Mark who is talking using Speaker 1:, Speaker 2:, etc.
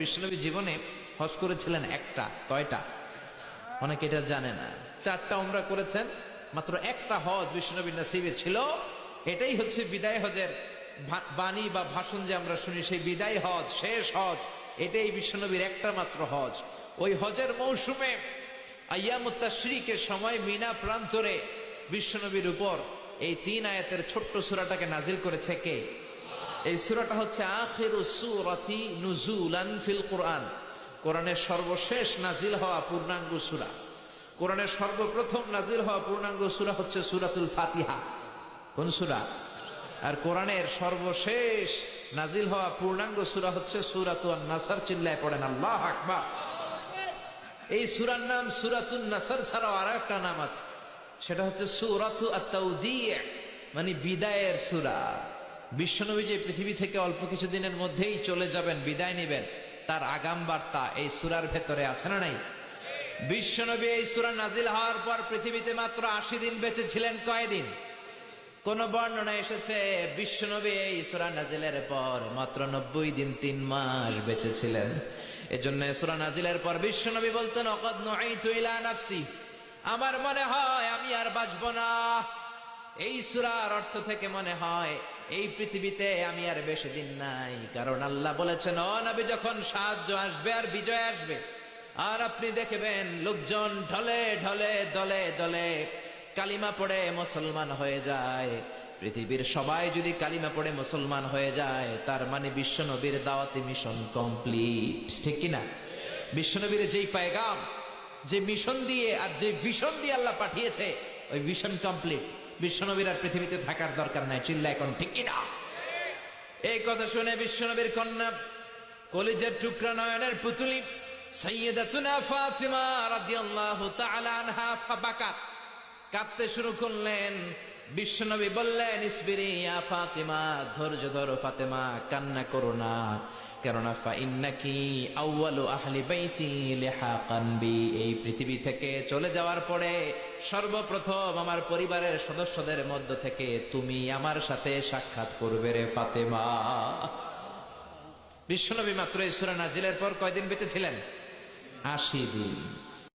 Speaker 1: বিষ্ণুনবী জীবনে হজ করেছিলেন একটা, কয়টা? অনেকে এটা জানে না। চারটা উমরা করেছেন, মাত্র একটা হজ বিষ্ণুনবীর নসিবে ছিল। এটাই হচ্ছে বিদায় হজের বাণী বা ভাষণ যে আমরা শুনি, সেই বিদায় হজ, শেষ হজ, এটাই বিশ্বনবীর একটা মাত্র হজ। ওই হজের মৌসুমে আয়ামুত্তাশ্রীকের সময় মিনা প্রান্তরে বিশ্বনবীর উপর এই তিন আয়াতের ছোট্ট সূরাটাকে নাজিল করেছে কে? এই সূরাটা হচ্ছে আখিরু সূরাতি নুজুলান ফিল কোরআন। কোরআনের সর্বশেষ নাজিল হওয়া পূর্ণাঙ্গ সূরা। কোরআনের সর্বপ্রথম নাজিল হওয়া পূর্ণাঙ্গ সূরা হচ্ছে সুরাতুল ফাতিহা। কোন সুরা? আর কোরআনের সর্বশেষ নাজিল হওয়া পূর্ণাঙ্গ সূরা হচ্ছে সূরাতুন নাসার চিল্লায় পড়েন, আল্লাহ আকবার। এই সূরার নাম সূরাতুন নাসার ছাড়াও আর একটা নাম আছে। সেটা হচ্ছে সূরাতু আত-তাওদিয়া মানে বিদায়ের সূরা। বিশ্বনবী যে পৃথিবী থেকে অল্প কিছুদিনের মধ্যেই চলে যাবেন, বিদায় নেবেন, তার আগাম বার্তা এই সুরার ভেতরে আছে না নাই? বিশ্বনবী এই সুরা নাজিল হওয়ার পর পৃথিবীতে মাত্র আশি দিন বেঁচে ছিলেন কয়দিন? কোন বর্ণনা এসেছে, বিশ্বনবী এই সুরা নাজিলের পর মাত্র নব্বই দিন তিন মাস বেঁচে ছিলেন। এজন্য সূরা নাজিলের পর বিশ্বনবী বলতেন, অকদ ইলা নাফসি। আমার মনে হয়, আমি আর বাঁচব না। এই সুরার অর্থ থেকে মনে হয় এই পৃথিবীতে আমি আর বেশি দিন নাই। কারণ আল্লাহ বলেছেন, ও নবী, যখন সাহায্য আসবে আর বিজয় আসবে, আর আপনি দেখবেন লোকজন ঢলে ঢলে দলে দলে কালিমা পড়ে মুসলমান হয়ে যায়। পৃথিবীর সবাই যদি কালিমা পড়ে মুসলমান হয়ে যায়, তার মানে বিশ্বনবীর দাওয়াতি মিশন কমপ্লিট। ঠিক কিনা বিশ্বনবীর যেই পায়গাম, যে মিশন দিয়ে আর যে ভিশন দিয়ে আল্লাহ পাঠিয়েছে, ওই ভিশন কমপ্লিট। বিশ্বনবীর আর পৃথিবীতে থাকার দরকার নাই চিল্লা এখন ঠিক না এই কথা শুনে বিশ্বনবীর কন্যা কলিজের টুকরা নয়নের পুতুলি কাঁদতে শুরু করলেন। বিশ্বনবী বললেন, ইসবিরি ইয়া ফাতিমা, ধৈর্য ধরো ফাতেমা, কান্না করো না। কেননা ফা ইন্নাকি আউয়ালু আহলি বাইতি লিহাকান বি। এই পৃথিবী থেকে চলে যাওয়ার পরে সর্বপ্রথম আমার পরিবারের সদস্যদের মধ্য থেকে তুমি আমার সাথে সাক্ষাৎ করবে রে ফাতেমা। বিশ্বনবী মাত্র এই সূরা নাজিলের পর কয়দিন বেঁচে ছিলেন? আশি দিন।